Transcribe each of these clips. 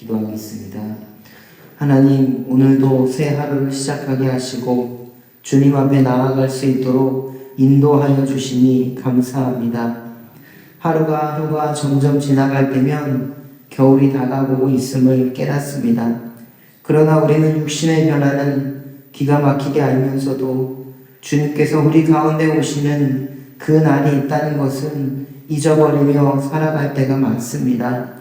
기도하겠습니다. 하나님, 오늘도 새 하루를 시작하게 하시고 주님 앞에 나아갈 수 있도록 인도하여 주시니 감사합니다. 하루가 하루가 점점 지나갈 때면 겨울이 다가오고 있음을 깨닫습니다. 그러나 우리는 육신의 변화는 기가 막히게 알면서도 주님께서 우리 가운데 오시는 그 날이 있다는 것은 잊어버리며 살아갈 때가 많습니다.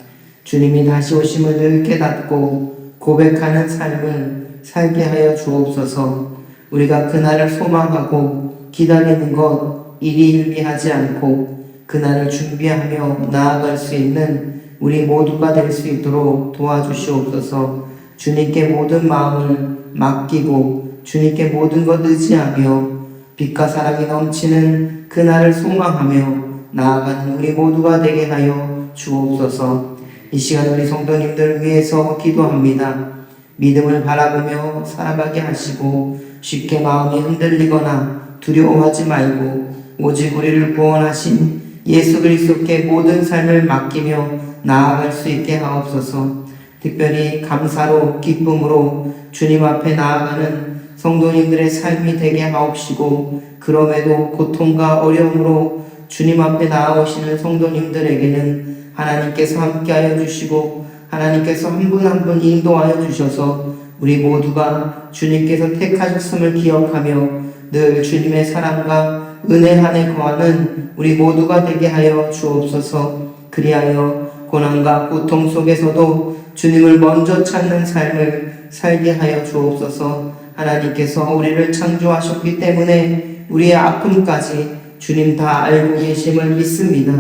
주님이 다시 오심을 늘 깨닫고 고백하는 삶을 살게 하여 주옵소서. 우리가 그날을 소망하고 기다리는 것 일희일비하지 않고 그날을 준비하며 나아갈 수 있는 우리 모두가 될 수 있도록 도와주시옵소서. 주님께 모든 마음을 맡기고 주님께 모든 것 의지하며 빛과 사랑이 넘치는 그날을 소망하며 나아가는 우리 모두가 되게 하여 주옵소서 이 시간 우리 성도님들 위해서 기도합니다. 믿음을 바라보며 살아가게 하시고 쉽게 마음이 흔들리거나 두려워하지 말고 오직 우리를 구원하신 예수 그리스도께 모든 삶을 맡기며 나아갈 수 있게 하옵소서. 특별히 감사로 기쁨으로 주님 앞에 나아가는 성도님들의 삶이 되게 하옵시고 그럼에도 고통과 어려움으로 주님 앞에 나아오시는 성도님들에게는 하나님께서 함께하여 주시고 하나님께서 한 분 한 분 인도하여 주셔서 우리 모두가 주님께서 택하셨음을 기억하며 늘 주님의 사랑과 은혜 안에 거하는 우리 모두가 되게 하여 주옵소서. 그리하여 고난과 고통 속에서도 주님을 먼저 찾는 삶을 살게 하여 주옵소서. 하나님께서 우리를 창조하셨기 때문에 우리의 아픔까지 주님 다 알고 계심을 믿습니다.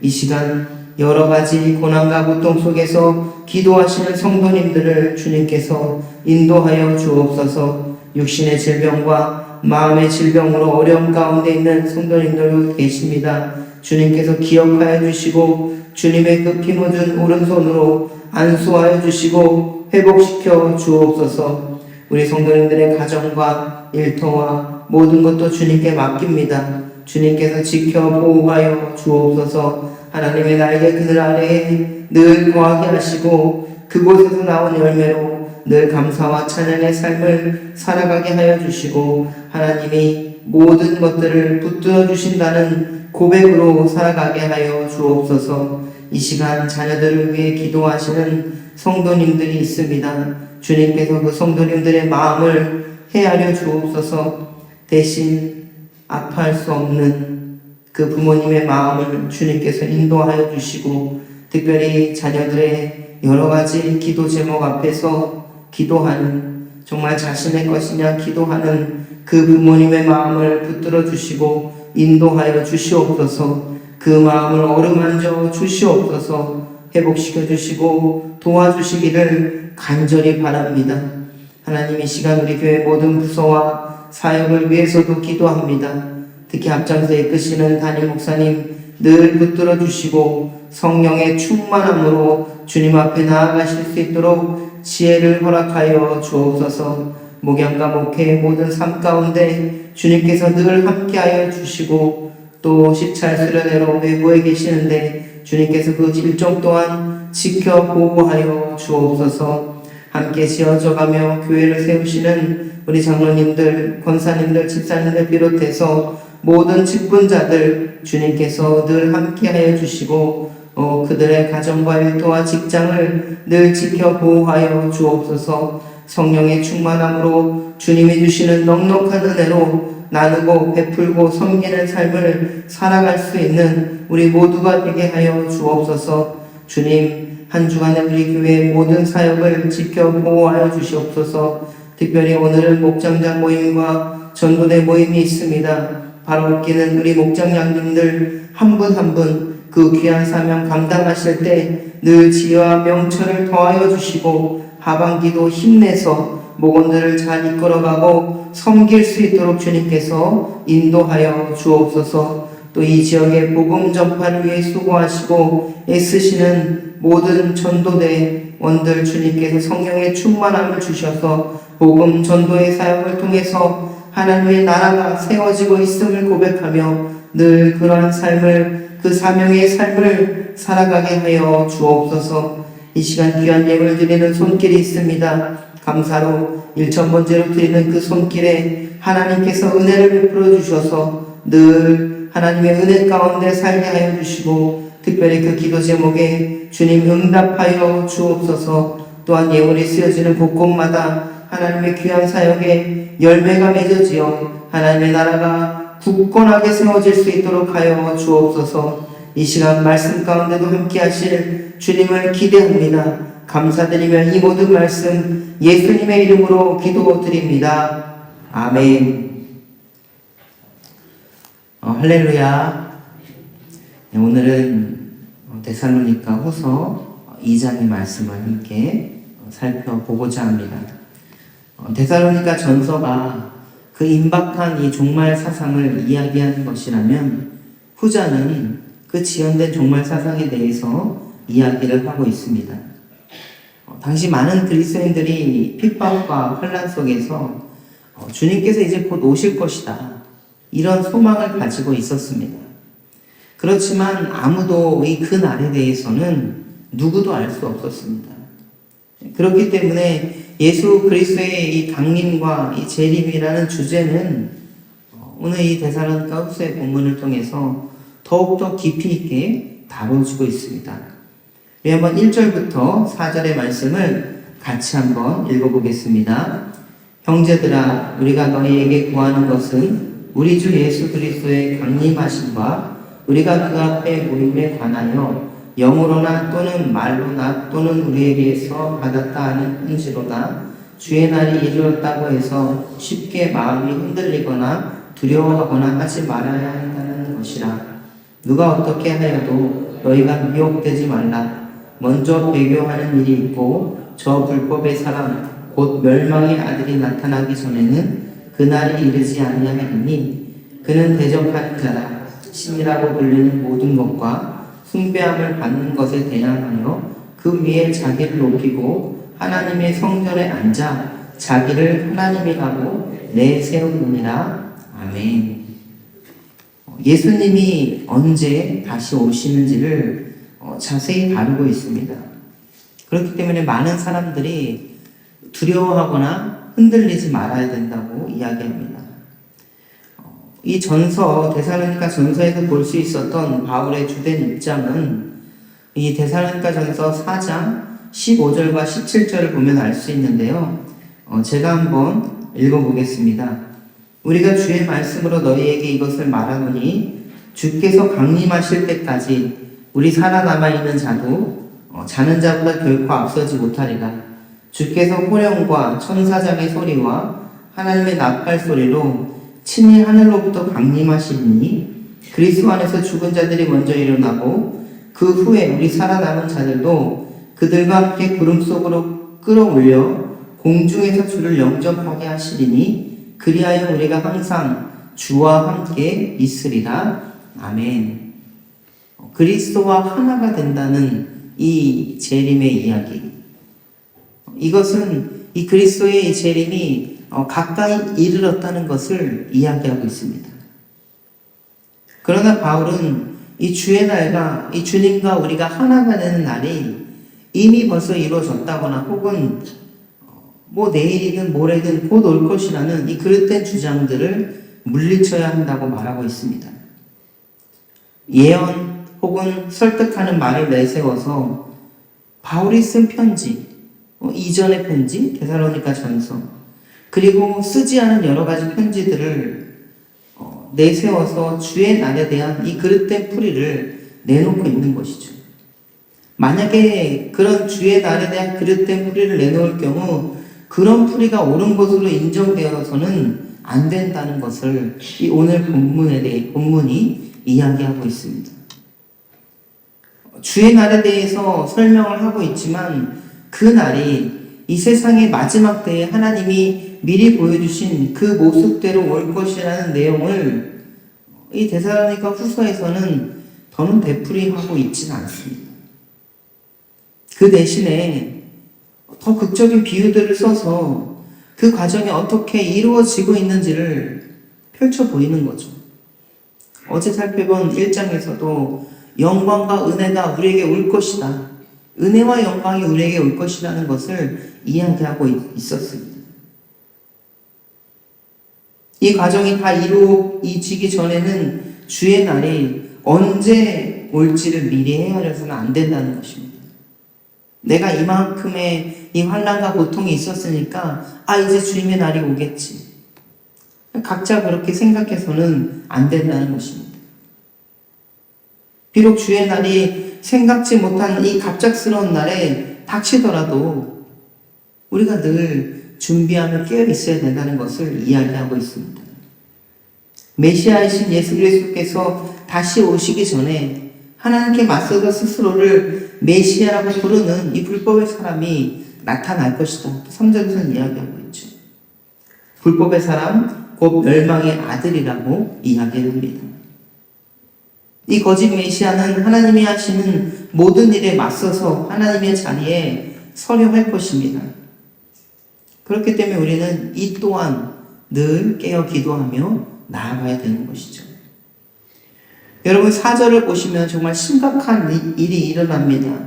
이 시간 여러 가지 고난과 고통 속에서 기도하시는 성도님들을 주님께서 인도하여 주옵소서 육신의 질병과 마음의 질병으로 어려움 가운데 있는 성도님들 계십니다. 주님께서 기억하여 주시고 주님의 그 피 묻은 오른손으로 안수하여 주시고 회복시켜 주옵소서 우리 성도님들의 가정과 일터와 모든 것도 주님께 맡깁니다. 주님께서 지켜 보호하여 주옵소서. 하나님의 날개 그늘 아래에 늘 거하게 하시고 그곳에서 나온 열매로 늘 감사와 찬양의 삶을 살아가게 하여 주시고 하나님이 모든 것들을 붙들어 주신다는 고백으로 살아가게 하여 주옵소서. 이 시간 자녀들을 위해 기도하시는 성도님들이 있습니다. 주님께서 그 성도님들의 마음을 헤아려 주옵소서. 대신 아파할 수 없는 그 부모님의 마음을 주님께서 인도하여 주시고 특별히 자녀들의 여러 가지 기도 제목 앞에서 기도하는 정말 자신의 것이냐 기도하는 그 부모님의 마음을 붙들어 주시고 인도하여 주시옵소서 그 마음을 어루만져 주시옵소서 회복시켜 주시고 도와주시기를 간절히 바랍니다. 하나님 이 시간 우리 교회 모든 부서와 사역을 위해서도 기도합니다. 특히 앞장서 이끄시는 담임 목사님 늘 붙들어 주시고 성령의 충만함으로 주님 앞에 나아가실 수 있도록 지혜를 허락하여 주옵소서 목양과 목회의 모든 삶 가운데 주님께서 늘 함께하여 주시고 또 시찰 수련회로 외부에 계시는데 주님께서 그 일정 또한 지켜 보호하여 주옵소서 함께 지어져가며 교회를 세우시는 우리 장로님들, 권사님들, 집사님들 비롯해서 모든 직분자들 주님께서 늘 함께하여 주시고 어, 그들의 가정과 일터와 직장을 늘 지켜 보호하여 주옵소서. 성령의 충만함으로 주님이 주시는 넉넉한 은혜로 나누고 베풀고 섬기는 삶을 살아갈 수 있는 우리 모두가 되게 하여 주옵소서. 주님 한 주간에 우리 교회의 모든 사역을 지켜 보호하여 주시옵소서 특별히 오늘은 목장장 모임과 전도대 모임이 있습니다. 바로 끼는 우리 목장장님들 한 분 한 분 그 귀한 사명 감당하실 때 늘 지혜와 명철을 더하여 주시고 하반기도 힘내서 목원들을 잘 이끌어가고 섬길 수 있도록 주님께서 인도하여 주옵소서 또 이 지역의 복음 전파를 위해 수고하시고 애쓰시는 모든 전도대 원들 주님께서 성령의 충만함을 주셔서 복음 전도의 사역을 통해서 하나님의 나라가 세워지고 있음을 고백하며 늘 그러한 삶을 그 사명의 삶을 살아가게 하여 주옵소서 이 시간 귀한 예물 드리는 손길이 있습니다. 감사로 일천 번째로 드리는 그 손길에 하나님께서 은혜를 베풀어 주셔서 늘 하나님의 은혜 가운데 살게 하여 주시고 특별히 그 기도 제목에 주님 응답하여 주옵소서 또한 예물이 쓰여지는 곳곳마다 하나님의 귀한 사역에 열매가 맺어지어 하나님의 나라가 굳건하게 세워질 수 있도록 하여 주옵소서 이 시간 말씀 가운데도 함께 하실 주님을 기대합니다. 감사드리며 이 모든 말씀 예수님의 이름으로 기도드립니다. 아멘. 어, 할렐루야. 네, 오늘은 어, 데살로니가 후서 2장의 말씀을 함께 어, 살펴보고자 합니다. 어, 데살로니가 전서가 그 임박한 이 종말 사상을 이야기하는 것이라면 후자는 그 지연된 종말 사상에 대해서 이야기를 하고 있습니다. 어, 당시 많은 그리스도인들이 핍박과 환란 속에서 어, 주님께서 이제 곧 오실 것이다. 이런 소망을 가지고 있었습니다. 그렇지만 아무도 이 그 날에 대해서는 누구도 알 수 없었습니다. 그렇기 때문에 예수 그리스도의 이 강림과 이 재림이라는 주제는 어, 오늘 이 대사론가 후서의 본문을 통해서 더욱더 깊이 있게 다뤄지고 있습니다. 우리 한번 1절부터 4절의 말씀을 같이 한번 읽어보겠습니다. 형제들아 우리가 너희에게 구하는 것은 우리 주 예수 그리스도의 강림하심과 우리가 그 앞에 모임에 관하여 영으로나 또는 말로나 또는 우리에게서 받았다 하는 편지로다. 주의 날이 이르렀다고 해서 쉽게 마음이 흔들리거나 두려워하거나 하지 말아야 한다는 것이라. 누가 어떻게 하여도 너희가 미혹되지 말라. 먼저 배교하는 일이 있고 저 불법의 사람 곧 멸망의 아들이 나타나기 전에는 그날이 이르지 아니하리니 그는 대적하는 자라 신이라고 불리는 모든 것과 숭배함을 받는 것에 대항하여 그 위에 자기를 높이고 하나님의 성전에 앉아 자기를 하나님이라고 내세우느니라 아멘. 예수님이 언제 다시 오시는지를 어, 자세히 다루고 있습니다. 그렇기 때문에 많은 사람들이 두려워하거나 흔들리지 말아야 된다고 이야기합니다. 어, 이 전서 데살로니가 전서에서 볼 수 있었던 바울의 주된 입장은 이 데살로니가 전서 4장 15절과 17절을 보면 알 수 있는데요. 어, 제가 한번 읽어보겠습니다. 우리가 주의 말씀으로 너희에게 이것을 말하노니 주께서 강림하실 때까지 우리 살아남아 있는 자도 어, 자는 자보다 결코 앞서지 못하리라. 주께서 호령과 천사장의 소리와 하나님의 나팔 소리로 친히 하늘로부터 강림하시니 그리스도 안에서 죽은 자들이 먼저 일어나고 그 후에 우리 살아남은 자들도 그들과 함께 구름 속으로 끌어올려 공중에서 주를 영접하게 하시리니 그리하여 우리가 항상 주와 함께 있으리라. 아멘. 그리스도와 하나가 된다는 이 재림의 이야기. 이것은 이 그리스도의 이 재림이 어, 가까이 이르렀다는 것을 이야기하고 있습니다. 그러나 바울은 이 주의 날과 이 주님과 우리가 하나가 되는 날이 이미 벌써 이루어졌다거나 혹은 뭐 내일이든 모레든 곧 올 것이라는 이 그릇된 주장들을 물리쳐야 한다고 말하고 있습니다. 예언 혹은 설득하는 말을 내세워서 바울이 쓴 편지, 어, 이전의 편지, 데살로니가 전서, 그리고 쓰지 않은 여러 가지 편지들을 어, 내세워서 주의 날에 대한 이 그릇된 풀이를 내놓고 있는 것이죠. 만약에 그런 주의 날에 대한 그릇된 풀이를 내놓을 경우 그런 풀이가 옳은 것으로 인정되어서는 안 된다는 것을 이 오늘 본문에 대해 본문이 이야기하고 있습니다. 주의 날에 대해서 설명을 하고 있지만 그 날이 이 세상의 마지막 때에 하나님이 미리 보여주신 그 모습대로 올 것이라는 내용을 이 대사로니까 후서에서는 더는 되풀이하고 있지는 않습니다. 그 대신에 더 극적인 비유들을 써서 그 과정이 어떻게 이루어지고 있는지를 펼쳐 보이는 거죠. 어제 살펴본 1장에서도 영광과 은혜가 우리에게 올 것이다. 은혜와 영광이 우리에게 올 것이라는 것을 이야기하고 있- 있었습니다. 이 과정이 다 이루어지기 전에는 주의 날이 언제 올지를 미리 헤아려서는 안 된다는 것입니다. 내가 이만큼의 이 환란과 고통이 있었으니까 아 이제 주님의 날이 오겠지. 각자 그렇게 생각해서는 안 된다는 것입니다. 비록 주의 날이 생각지 못한 이 갑작스러운 날에 닥치더라도 우리가 늘 준비하며 깨어 있어야 된다는 것을 이야기하고 있습니다. 메시아이신 예수 그리스도께서 다시 오시기 전에 하나님께 맞서서 스스로를 메시아라고 부르는 이 불법의 사람이 나타날 것이다. 3절에서는 이야기하고 있죠. 불법의 사람, 곧 멸망의 아들이라고 이야기합니다. 이 거짓 메시아는 하나님이 하시는 모든 일에 맞서서 하나님의 자리에 서려 할 것입니다. 그렇기 때문에 우리는 이 또한 늘 깨어 기도하며 나아가야 되는 것이죠. 여러분 사절을 보시면 정말 심각한 이- 일이 일어납니다.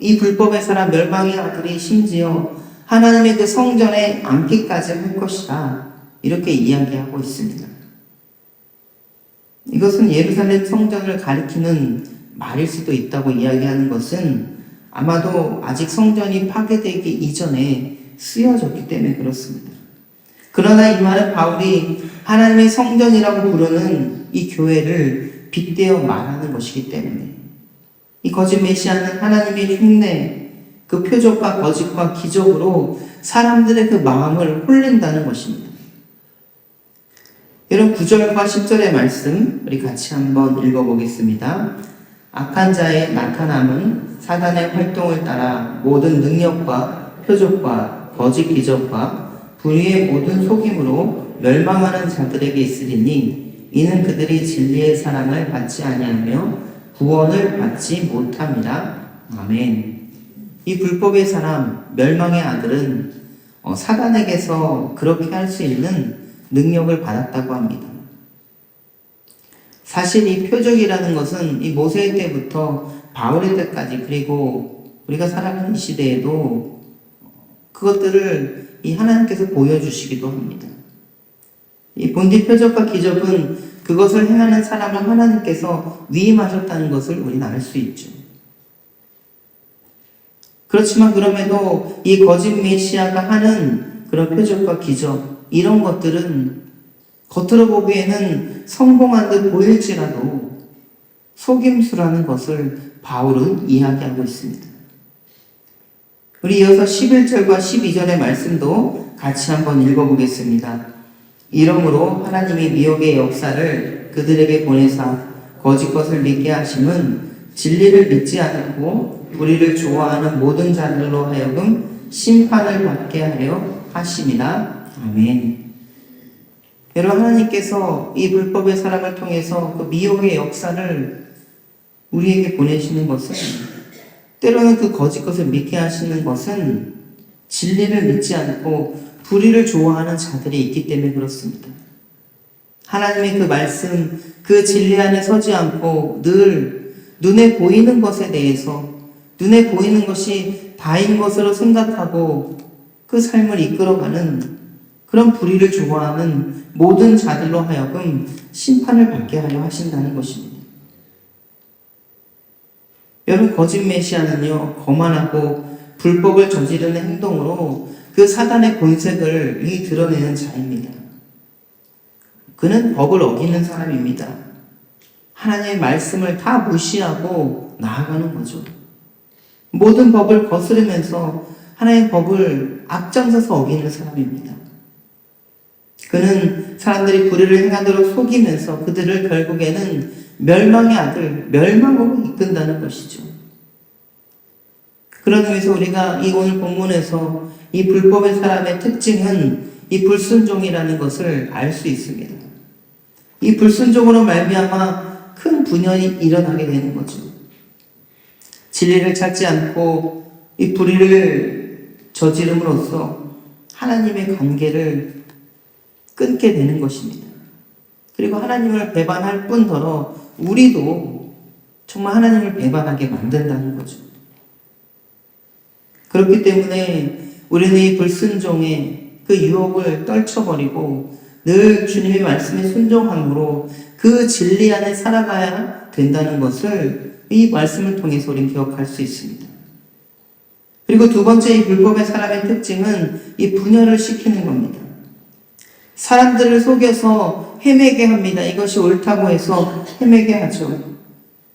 이 불법의 사람 멸망의 아들이 심지어 하나님의 그 성전에 앉기까지 할 것이다. 이렇게 이야기하고 있습니다. 이것은 예루살렘 성전을 가리키는 말일 수도 있다고 이야기하는 것은 아마도 아직 성전이 파괴되기 이전에 쓰여졌기 때문에 그렇습니다. 그러나 이 말은 바울이 하나님의 성전이라고 부르는 이 교회를 빗대어 말하는 것이기 때문에 이 거짓 메시아는 하나님의 흉내, 그 표적과 거짓과 기적으로 사람들의 그 마음을 홀린다는 것입니다. 여러분 9절과 10절의 말씀 우리 같이 한번 읽어보겠습니다. 악한 자의 나타남은 사단의 활동을 따라 모든 능력과 표적과 거짓 기적과 불의의 모든 속임으로 멸망하는 자들에게 있으리니 이는 그들이 진리의 사랑을 받지 아니하며 구원을 받지 못함이라. 아멘. 이 불법의 사람, 멸망의 아들은 어, 사단에게서 그렇게 할 수 있는 능력을 받았다고 합니다. 사실 이 표적이라는 것은 이 모세 때부터 바울의 때까지 그리고 우리가 살아가는 이 시대에도 그것들을 이 하나님께서 보여주시기도 합니다. 이 본디 표적과 기적은 그것을 행하는 사람을 하나님께서 위임하셨다는 것을 우리는 알 수 있죠. 그렇지만 그럼에도 이 거짓 메시아가 하는 그런 표적과 기적 이런 것들은 겉으로 보기에는 성공한 듯 보일지라도 속임수라는 것을 바울은 이야기하고 있습니다. 우리 이어서 11절과 12절의 말씀도 같이 한번 읽어보겠습니다. 이러므로 하나님이 미혹의 역사를 그들에게 보내사 거짓 것을 믿게 하심은 진리를 믿지 않고 우리를 좋아하는 모든 자들로 하여금 심판을 받게 하려 하심이라. 아멘. 여러분 하나님께서 이 불법의 사람을 통해서 그 미혹의 역사를 우리에게 보내시는 것은 때로는 그 거짓 것을 믿게 하시는 것은 진리를 믿지 않고 불의를 좋아하는 자들이 있기 때문에 그렇습니다. 하나님의 그 말씀, 그 진리 안에 서지 않고 늘 눈에 보이는 것에 대해서 눈에 보이는 것이 다인 것으로 생각하고 그 삶을 이끌어가는 그런 불의를 좋아하는 모든 자들로 하여금 심판을 받게 하려 하신다는 것입니다. 여러분 거짓 메시아는요 거만하고 불법을 저지르는 행동으로 그 사단의 본색을 이 드러내는 자입니다. 그는 법을 어기는 사람입니다. 하나님의 말씀을 다 무시하고 나아가는 거죠. 모든 법을 거스르면서 하나님의 법을 앞장서서 어기는 사람입니다. 그는 사람들이 불의를 행하도록 속이면서 그들을 결국에는 멸망의 아들, 멸망으로 이끈다는 것이죠. 그런 의미에서 우리가 이 오늘 본문에서 이 불법의 사람의 특징은 이 불순종이라는 것을 알 수 있습니다. 이 불순종으로 말미암아 큰 분열이 일어나게 되는 거죠. 진리를 찾지 않고 이 불의를 저지름으로써 하나님의 관계를 끊게 되는 것입니다. 그리고 하나님을 배반할 뿐더러 우리도 정말 하나님을 배반하게 만든다는 거죠. 그렇기 때문에 우리는 이 불순종의 그 유혹을 떨쳐버리고 늘 주님의 말씀에 순종함으로 그 진리 안에 살아가야 된다는 것을 이 말씀을 통해서 우리는 기억할 수 있습니다. 그리고 두 번째 이 불법의 사람의 특징은 이 분열을 시키는 겁니다. 사람들을 속여서 헤매게 합니다. 이것이 옳다고 해서 헤매게 하죠.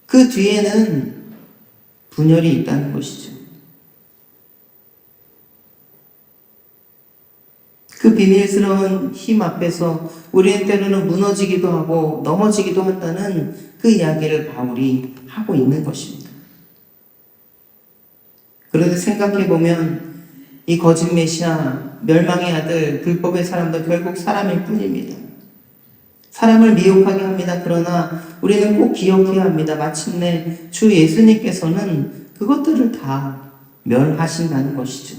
그 뒤에는 분열이 있다는 것이죠. 그 비밀스러운 힘 앞에서 우리는 때로는 무너지기도 하고 넘어지기도 한다는 그 이야기를 바울이 하고 있는 것입니다. 그런데 생각해 보면 이 거짓 메시아, 멸망의 아들, 불법의 사람도 결국 사람일 뿐입니다. 사람을 미혹하게 합니다. 그러나 우리는 꼭 기억해야 합니다. 마침내 주 예수님께서는 그것들을 다 멸하신다는 것이죠.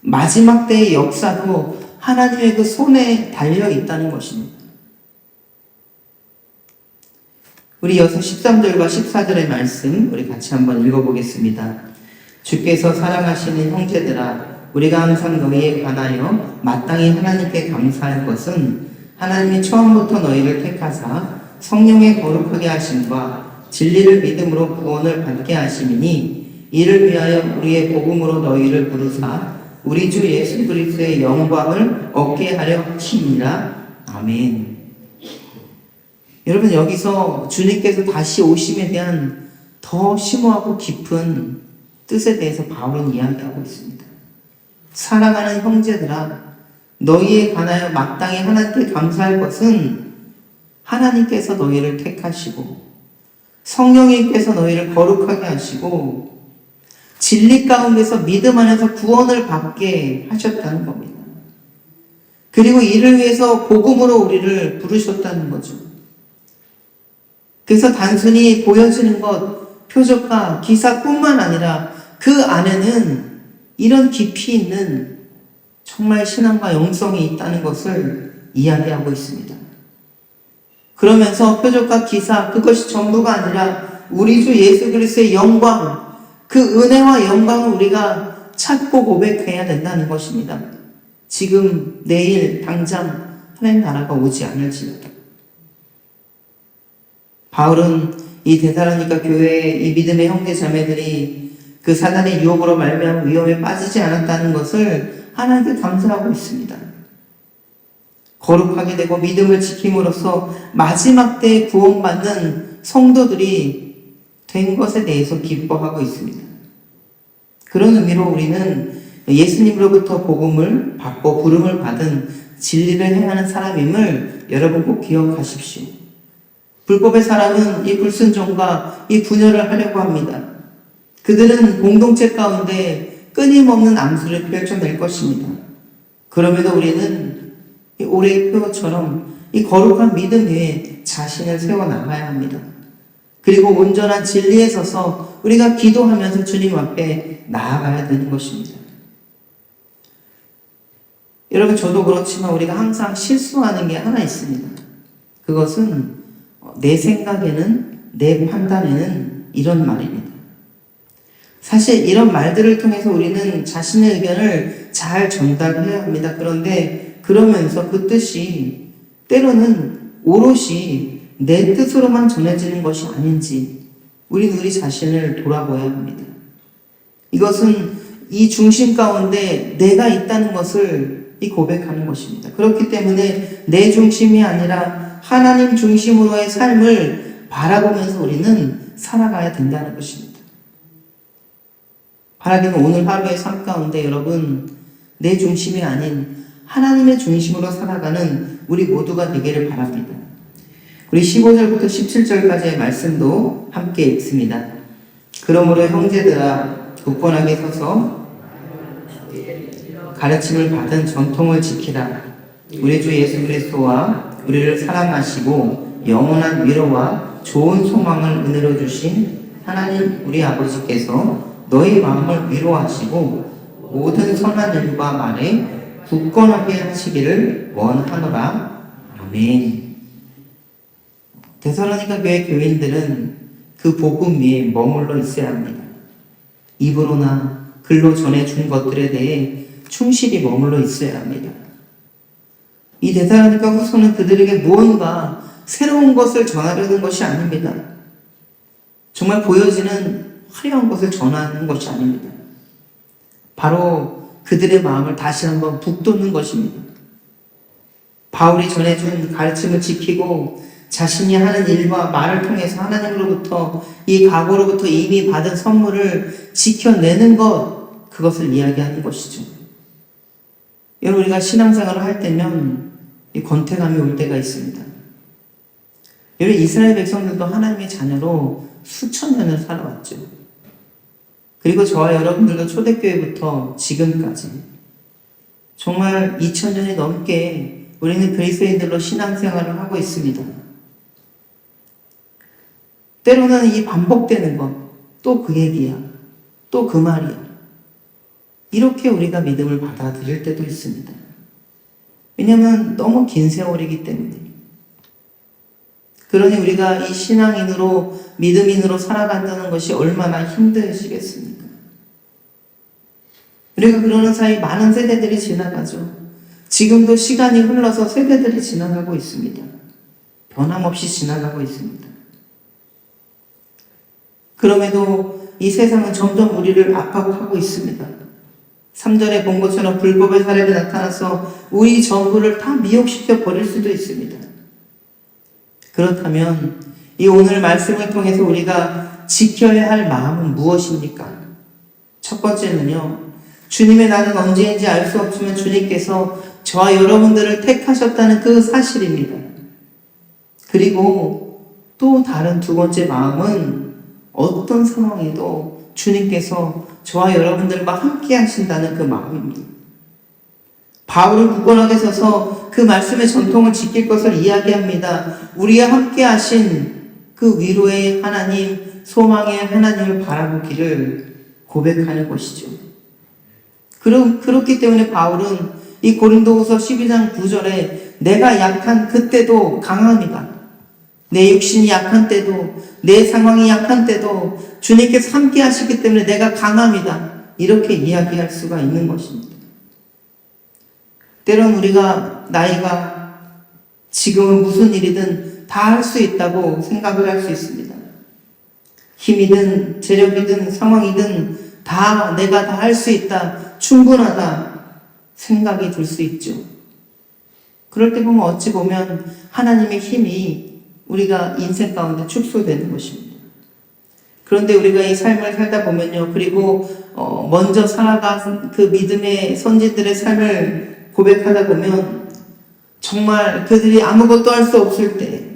마지막 때의 역사도 하나님의 그 손에 달려 있다는 것입니다. 우리 여섯 13절과 14절의 말씀 우리 같이 한번 읽어보겠습니다. 주께서 사랑하시는 형제들아 우리가 항상 너희에 관하여 마땅히 하나님께 감사할 것은 하나님이 처음부터 너희를 택하사 성령의 거룩하게 하심과 진리를 믿음으로 구원을 받게 하심이니 이를 위하여 우리의 복음으로 너희를 부르사 우리 주 예수 그리스도의 영광을 얻게 하려 하심이라 아멘. 여러분 여기서 주님께서 다시 오심에 대한 더 심오하고 깊은 뜻에 대해서 바울은 이야기하고 있습니다. 사랑하는 형제들아, 너희에 관하여 마땅히 하나님께 감사할 것은 하나님께서 너희를 택하시고 성령님께서 너희를 거룩하게 하시고 진리 가운데서 믿음 안에서 구원을 받게 하셨다는 겁니다. 그리고 이를 위해서 복음으로 우리를 부르셨다는 거죠. 그래서 단순히 보여지는 것, 표적과 기사뿐만 아니라 그 안에는 이런 깊이 있는 정말 신앙과 영성이 있다는 것을 이야기하고 있습니다. 그러면서 표적과 기사, 그것이 전부가 아니라 우리 주 예수 그리스도의 영광, 그 은혜와 영광을 우리가 찾고 고백해야 된다는 것입니다. 지금, 내일, 당장 하나님 나라가 오지 않을지라도. 바울은 이 대사로니까 교회의 이 믿음의 형제 자매들이 그 사단의 유혹으로 말미암은 위험에 빠지지 않았다는 것을 하나님께 감사하고 있습니다. 거룩하게 되고 믿음을 지킴으로써 마지막 때에 구원받는 성도들이 된 것에 대해서 기뻐하고 있습니다. 그런 의미로 우리는 예수님으로부터 복음을 받고 부름을 받은 진리를 행하는 사람임을 여러분 꼭 기억하십시오. 불법의 사람은 이 불순종과 이 분열을 하려고 합니다. 그들은 공동체 가운데 끊임없는 암수를 펼쳐낼 것입니다. 그럼에도 우리는 이 올해의 표처럼 이 거룩한 믿음 위에 자신을 세워나가야 합니다. 그리고 온전한 진리에 서서 우리가 기도하면서 주님 앞에 나아가야 되는 것입니다. 여러분, 저도 그렇지만 우리가 항상 실수하는 게 하나 있습니다. 그것은 내 생각에는, 내 판단에는 이런 말입니다. 사실 이런 말들을 통해서 우리는 자신의 의견을 잘 전달해야 합니다. 그런데 그러면서 그 뜻이 때로는 오롯이 내 뜻으로만 전해지는 것이 아닌지 우리는 우리 자신을 돌아보아야 합니다. 이것은 이 중심 가운데 내가 있다는 것을 이 고백하는 것입니다. 그렇기 때문에 내 중심이 아니라 하나님 중심으로의 삶을 바라보면서 우리는 살아가야 된다는 것입니다. 바라기는 오늘 하루의 삶 가운데 여러분 내 중심이 아닌 하나님의 중심으로 살아가는 우리 모두가 되기를 바랍니다. 우리 15절부터 17절까지의 말씀도 함께 읽습니다. 그러므로 형제들아 굳건하게 서서 가르침을 받은 전통을 지키라. 우리 주 예수 그리스도와 우리를 사랑하시고 영원한 위로와 좋은 소망을 은혜로 주신 하나님 우리 아버지께서 너희 마음을 위로하시고 모든 선한 일과 말에 굳건하게 하시기를 원하노라. 아멘. 데살로니가 교회 교인들은 그 복음 위에 머물러 있어야 합니다. 입으로나 글로 전해준 것들에 대해 충실히 머물러 있어야 합니다. 이 대사로니까 후서는 그들에게 무언가 새로운 것을 전하려는 것이 아닙니다. 정말 보여지는 화려한 것을 전하는 것이 아닙니다. 바로 그들의 마음을 다시 한번 북돋는 것입니다. 바울이 전해준 가르침을 지키고 자신이 하는 일과 말을 통해서 하나님으로부터 이 각오로부터 이미 받은 선물을 지켜내는 것, 그것을 이야기하는 것이죠. 여러분, 우리가 신앙생활을 할 때면 이 권태감이 올 때가 있습니다. 여러분, 이스라엘 백성들도 하나님의 자녀로 수천 년을 살아왔죠. 그리고 저와 여러분들도 초대교회부터 지금까지 정말 2000년이 넘게 우리는 그리스도인들로 신앙생활을 하고 있습니다. 때로는 이 반복되는 것, 또 그 얘기야, 또 그 말이야. 이렇게 우리가 믿음을 받아들일 때도 있습니다. 왜냐하면 너무 긴 세월이기 때문에. 그러니 우리가 이 신앙인으로, 믿음인으로 살아간다는 것이 얼마나 힘드시겠습니까? 우리가 그러는 사이 많은 세대들이 지나가죠. 지금도 시간이 흘러서 세대들이 지나가고 있습니다. 변함없이 지나가고 있습니다. 그럼에도 이 세상은 점점 우리를 압박하고 있습니다. 3절에 본 것처럼 불법의 사례가 나타나서 우리 전부를 다 미혹시켜 버릴 수도 있습니다. 그렇다면 이 오늘 말씀을 통해서 우리가 지켜야 할 마음은 무엇입니까? 첫 번째는요. 주님의 나는 언제인지 알 수 없지만 주님께서 저와 여러분들을 택하셨다는 그 사실입니다. 그리고 또 다른 두 번째 마음은 어떤 상황에도 주님께서 저와 여러분들과 함께 하신다는 그 마음입니다. 바울은 굳건하게 서서 그 말씀의 전통을 지킬 것을 이야기합니다. 우리와 함께 하신 그 위로의 하나님, 소망의 하나님을 바라보기를 고백하는 것이죠. 그러, 그렇기 때문에 바울은 이 고린도후서 12장 9절에 내가 약한 그때도 강합니다. 내 육신이 약한 때도 내 상황이 약한 때도 주님께서 함께 하시기 때문에 내가 강합니다. 이렇게 이야기할 수가 있는 것입니다. 때론 우리가 나이가 지금은 무슨 일이든 다 할 수 있다고 생각을 할 수 있습니다. 힘이든 재력이든 상황이든 다 내가 다 할 수 있다. 충분하다. 생각이 들 수 있죠. 그럴 때 보면 어찌 보면 하나님의 힘이 우리가 인생 가운데 축소되는 것입니다. 그런데 우리가 이 삶을 살다 보면요. 그리고 어 먼저 살아간 그 믿음의 선지들의 삶을 고백하다 보면 정말 그들이 아무것도 할 수 없을 때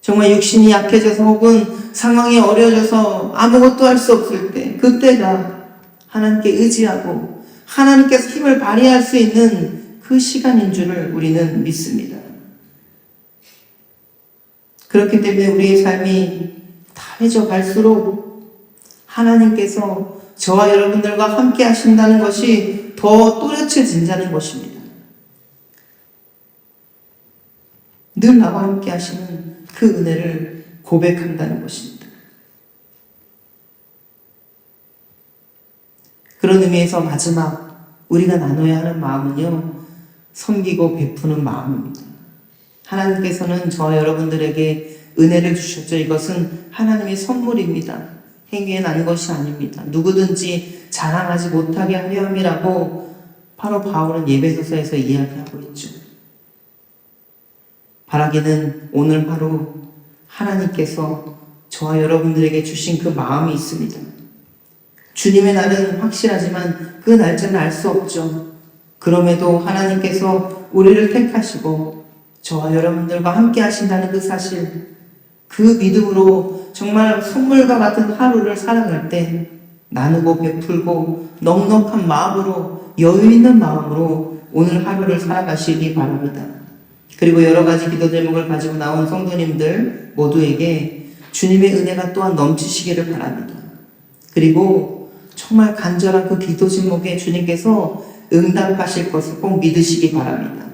정말 육신이 약해져서 혹은 상황이 어려져서 아무것도 할 수 없을 때 그때가 하나님께 의지하고 하나님께서 힘을 발휘할 수 있는 그 시간인 줄을 우리는 믿습니다. 그렇기 때문에 우리의 삶이 다해져 갈수록 하나님께서 저와 여러분들과 함께 하신다는 것이 더 또렷해진다는 것입니다. 늘 나와 함께 하시는 그 은혜를 고백한다는 것입니다. 그런 의미에서 마지막 우리가 나눠야 하는 마음은요, 섬기고 베푸는 마음입니다. 하나님께서는 저와 여러분들에게 은혜를 주셨죠. 이것은 하나님의 선물입니다. 행위에 난 것이 아닙니다. 누구든지 자랑하지 못하게 하려 함이라고 바로 바울은 예배소서에서 이야기하고 있죠. 바라기는 오늘 바로 하나님께서 저와 여러분들에게 주신 그 마음이 있습니다. 주님의 날은 확실하지만 그 날짜는 알 수 없죠. 그럼에도 하나님께서 우리를 택하시고 저와 여러분들과 함께 하신다는 그 사실, 그 믿음으로 정말 선물과 같은 하루를 살아갈 때 나누고 베풀고 넉넉한 마음으로 여유 있는 마음으로 오늘 하루를 살아가시기 바랍니다. 그리고 여러 가지 기도 제목을 가지고 나온 성도님들 모두에게 주님의 은혜가 또한 넘치시기를 바랍니다. 그리고 정말 간절한 그 기도 제목에 주님께서 응답하실 것을 꼭 믿으시기 바랍니다.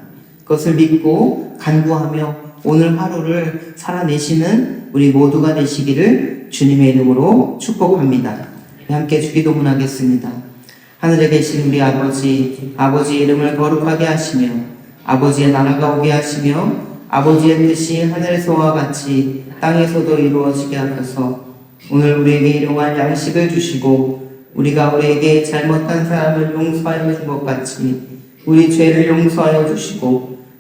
그것을 믿고 간구하며 오늘 하루를 살아내시는 우리 모두가 되시기를 주님의 이름으로 축복합니다. 함께 주기도문하겠습니다. 하늘에 계신 우리 아버지, 아버지 이름을 거룩하게 하시며, 아버지의 나라가 오게 하시며, 아버지의 뜻이 하늘에서와 같이 땅에서도 이루어지게 하소서. 오늘 우리에게 일용할 양식을 주시고, 우리가 우리에게 잘못한 사람을 용서하여 준 것 같이, 우리 죄를 용서하여 주시고,